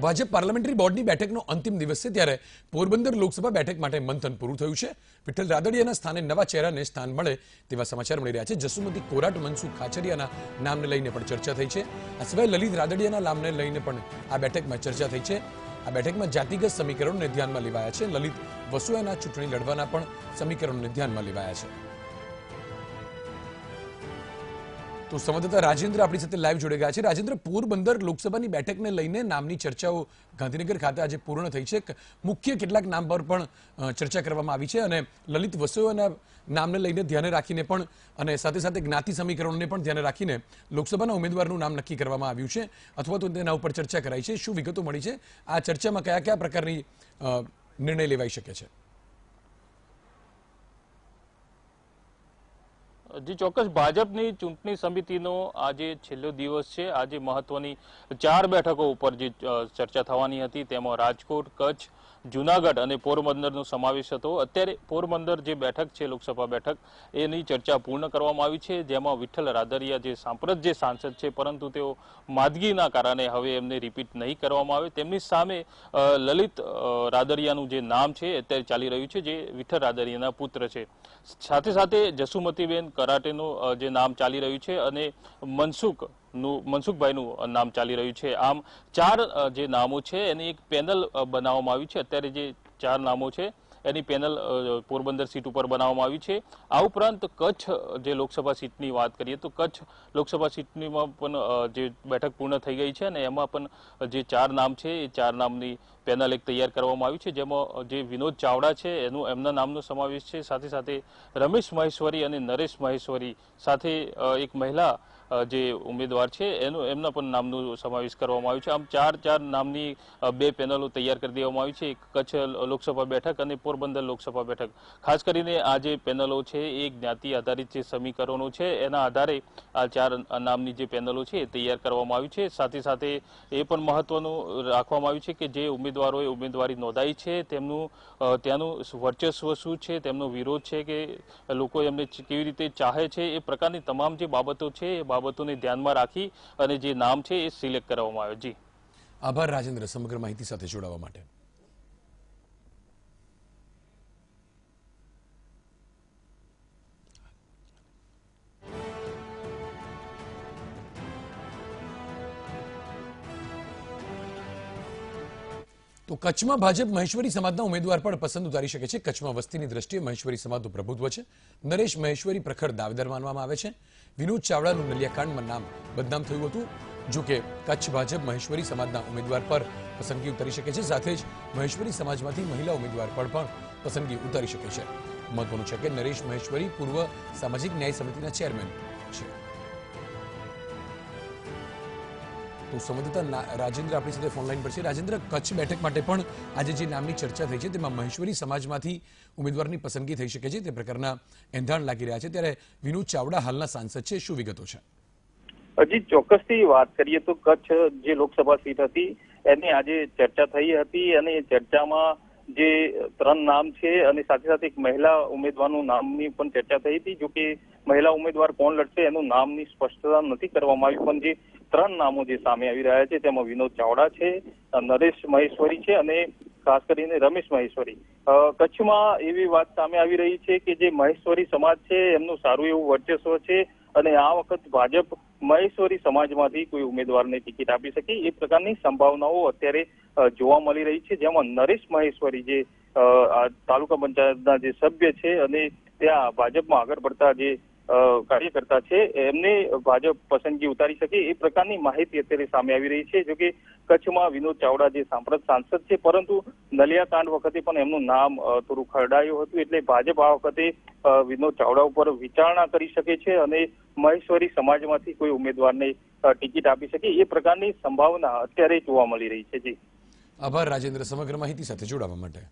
Bhajap parliamentary બોર્ડની બેઠકનો અંતિમ દિવસ છે ત્યારે પોરબંદર લોકસભા બેઠક માટે મંથન પૂરું થયું છે. વિઠ્ઠલ રાદડિયાના સ્થાને નવા ચહેરાને સ્થાન મળે તેવા સમાચાર મળી રહ્યા છે. જસુમતી કોરાટ, મનસુખ ખાચરિયાના નામને લઈને પણ ચર્ચા થઈ છે. આ સિવાય લલિત રાદડિયાના નામને લઈને પણ આ બેઠકમાં ચર્ચા થઈ છે. આ બેઠકમાં જાતિગત સમીકરણોને ધ્યાનમાં લેવાયા છે. લલિત વસુઆના ચૂંટણી લડવાના પણ સમીકરણોને ધ્યાનમાં લેવાયા છે. તો સંવાદદાતા રાજેન્દ્ર આપણી સાથે લાઈવ જોડે ગયા છે. રાજેન્દ્ર, પોરબંદર લોકસભાની બેઠકને લઈને નામની ચર્ચાઓ ગાંધીનગર ખાતે આજે પૂર્ણ થઈ છે. મુખ્ય કેટલાક નામ પર પણ ચર્ચા કરવામાં આવી છે અને લલિત વસોયાના નામને લઈને ધ્યાને રાખીને પણ અને સાથે સાથે જ્ઞાતિ સમીકરણોને પણ ધ્યાને રાખીને લોકસભાના ઉમેદવારનું નામ નક્કી કરવામાં આવ્યું છે અથવા તો તેના ઉપર ચર્ચા કરાઈ છે. શું વિગતો મળી છે? આ ચર્ચામાં કયા કયા પ્રકારની નિર્ણય લેવાઈ શકે છે? જી, ચોક્કસ. ભાજપની ચૂંટણી સમિતિનો આજે છેલ્લો દિવસ છે. આજે મહત્વની ચાર બેઠકો ઉપર જે ચર્ચા થવાની હતી, તેમાં રાજકોટ, કચ્છ, જુનાગઢ અને પોરબંદરનો સમાવેશ હતો. અત્યારે પોરબંદર જે બેઠક છે, લોકસભા બેઠક, એની ચર્ચા પૂર્ણ કરવામાં આવી છે. જેમાં વિઠ્ઠલ રાદરિયા જે સાંપ્રત જે સાંસદ છે, પરંતુ તેઓ માદગીના કારણે હવે એમને રિપીટ નહીં કરવામાં આવે. તેમની સામે લલિત રાદરિયાનું જે નામ છે અત્યારે ચાલી રહ્યું છે, જે વિઠ્ઠલ રાદરિયાના પુત્ર છે. સાથે સાથે જસુમતીબેન કરાટેનું જે નામ ચાલી રહ્યું છે અને મનસુખ મનસુખભાઈનું નામ ચાલી રહ્યું છે. આમ ચાર જે નામો છે, એની એક પેનલ બનાવવામાં આવી છે. અત્યારે જે ચાર નામો છે એની પેનલ પોરબંદર સીટ ઉપર બનાવવામાં આવી છે. આ ઉપરાંત કચ્છ, જે લોકસભા સીટની વાત કરીએ તો કચ્છ લોકસભા સીટનીમાં પણ જે બેઠક પૂર્ણ થઈ ગઈ છે અને એમાં પણ જે ચાર નામ છે, એ ચાર નામની પેનલ એક તૈયાર કરવામાં આવી છે. જેમાં જે વિનોદ ચાવડા છે, એનું, એમના નામનો સમાવેશ છે. સાથે સાથે રમેશ મહેશ્વરી અને નરેશ મહેશ્વરી સાથે એક મહિલા જે ઉમેદવાર છે, એનું, એમના પણ નામનો સમાવેશ કરવામાં આવ્યો છે. આમ ચાર ચાર નામની બે પેનલો તૈયાર કરી દેવામાં આવી છે. કચ્છ લોકસભા બેઠક અને પોરબંદર લોકસભા બેઠક. ખાસ કરીને આ જે પેનલો છે, એ જ્ઞાતિ આધારિત જે સમીકરણો છે, એના આધારે આ ચાર નામની જે પેનલો છે, એ તૈયાર કરવામાં આવી છે. સાથે સાથે એ પણ મહત્વનું રાખવામાં આવ્યું છે કે જે ઉમેદવારોએ ઉમેદવારી નોંધાઈ છે, તેમનું ત્યાંનું વર્ચસ્વ શું છે, તેમનો વિરોધ છે કે લોકો એમને કેવી રીતે ચાહે છે, એ પ્રકારની તમામ જે બાબતો છે, એ બાબતોને ધ્યાનમાં રાખી અને જે નામ છે એ સિલેક્ટ કરવામાં આવ્યો. જી. આભાર રાજેન્દ્ર, સમગ્ર માહિતી સાથે જોડાવા માટે. તો કચ્છમાં ભાજપ મહેશ્વરી સમાજના ઉમેદવાર પણ પસંદ ઉતારી શકે છે. કચ્છમાં વસ્તીની દ્રષ્ટિએ મહેશ્વરી સમાજનું પ્રભુત્વ છે. નરેશ મહેશ્વરી પ્રખર દાવેદાર માનવામાં આવે છે. વિનોદ ચાવડાનું નલિયાકાંડમાં નામ બદનામ થયું હતું, જો કે કચ્છ ભાજપ મહેશ્વરી સમાજના ઉમેદવાર પર પસંદગી ઉતારી શકે છે. સાથે જ મહેશ્વરી સમાજમાંથી મહિલા ઉમેદવાર પર પણ પસંદગી ઉતારી શકે છે. મહત્વનું છે કે નરેશ મહેશ્વરી પૂર્વ સામાજિક ન્યાય સમિતિના ચેરમેન છે. સંવાદદાતા રાજેન્દ્ર આપણી સાથે ફોનલાઈન પર છે. રાજેન્દ્ર, કચ્છ બેઠક માટે પણ આજે જે નામની ચર્ચા થઈ છે, તેમાં મહેશ્વરી સમાજમાંથી ઉમેદવારની પસંદગી થઈ શકે છે. તે પ્રકારના એંધાણ લાગી રહ્યા છે. ત્યારે વિનોદ ચાવડા હાલના સાંસદ છે. શું વિગતો છે? હજી ચોક્કસથી વાત કરીએ તો કચ્છ જે લોકસભા સીટ હતી, એની આજે ચર્ચા થઈ હતી અને એ ચર્ચામાં જે ત્રણ નામ છે અને સાથે સાથે એક મહિલા ઉમેદવારનું નામની પણ ચર્ચા થઈ હતી જો કે મહિલા ઉમેદવાર કોણ લડશે એનું નામની સ્પષ્ટતા નથી કરવામાં આવી, પણ જે ત્રણ નામો જે સામે આવી રહ્યા છે, તેમાં વિનોદ ચાવડા છે, નરેશ મહેશ્વરી છે અને ખાસ કરીને રમેશ મહેશ્વરી. કચ્છમાં એવી વાત સામે આવી રહી છે કે જે મહેશ્વરી સમાજ છે, એમનું સારું એવું વર્ચસ્વ છે અને આ વખત ભાજપ મહેશ્વરી સમાજમાંથી કોઈ ઉમેદવારને ટિકિટ આપી શકે, એ પ્રકારની સંભાવનાઓ અત્યારે જોવા મળી રહી છે. જેમાં નરેશ મહેશ્વરી જે તાલુકા પંચાયતના જે સભ્ય છે અને ત્યાં ભાજપમાં આગળ પડતા જે કાર્યકર્તા છે, એમને ભાજપ પસંદગી ઉતારી શકે એ પ્રકારની માહિતી અત્યારે સામે આવી રહી છે, જોકે કચ્છમાં વિનોદ ચાવડા જે સાંપ્રત સાંસદ છે, પરંતુ નલિયાકાંડ વખતે પણ એમનું નામ થોડું ખરડાયું હતું, એટલે ભાજપ આ વખતે વિનોદ ચાવડા ઉપર વિચારણા કરી શકે છે અને મહેશ્વરી સમાજમાંથી કોઈ ઉમેદવારને ટિકિટ આપી શકે એ પ્રકારની સંભાવના અત્યારે જોવા મળી રહી છે, જી. આભાર રાજેન્દ્ર, સમગ્ર માહિતી સાથે જોડાવા માટે.